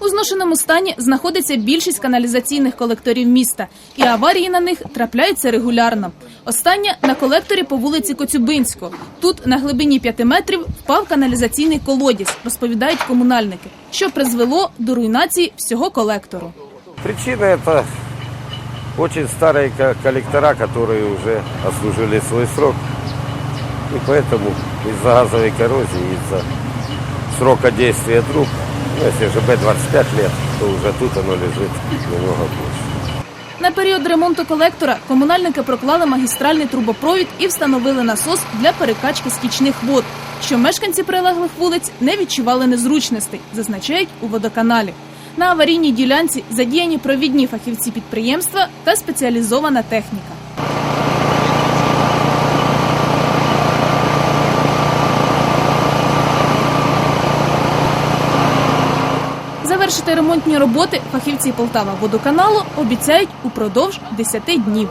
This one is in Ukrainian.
У зношеному стані знаходиться більшість каналізаційних колекторів міста, і аварії на них трапляються регулярно. Остання на колекторі по вулиці Коцюбинського. Тут на глибині 5 метрів впав каналізаційний колодязь, розповідають комунальники, що призвело до руйнації всього колектору. Причина это очень старые ко- коллектора, которые уже отслужили свой срок. И поэтому из-за газовой коррозии, из-за срока действия труб, ну, если ЖБ 25 лет, то уже тут оно лежит немного больше. На період ремонту колектора комунальники проклали магістральний трубопровід і встановили насос для перекачки стічних вод, що мешканці прилеглих вулиць не відчували незручностей, зазначають у водоканалі. На аварійній ділянці задіяні провідні фахівці підприємства та спеціалізована техніка. Завершити ремонтні роботи фахівці Полтава водоканалу обіцяють упродовж 10 днів.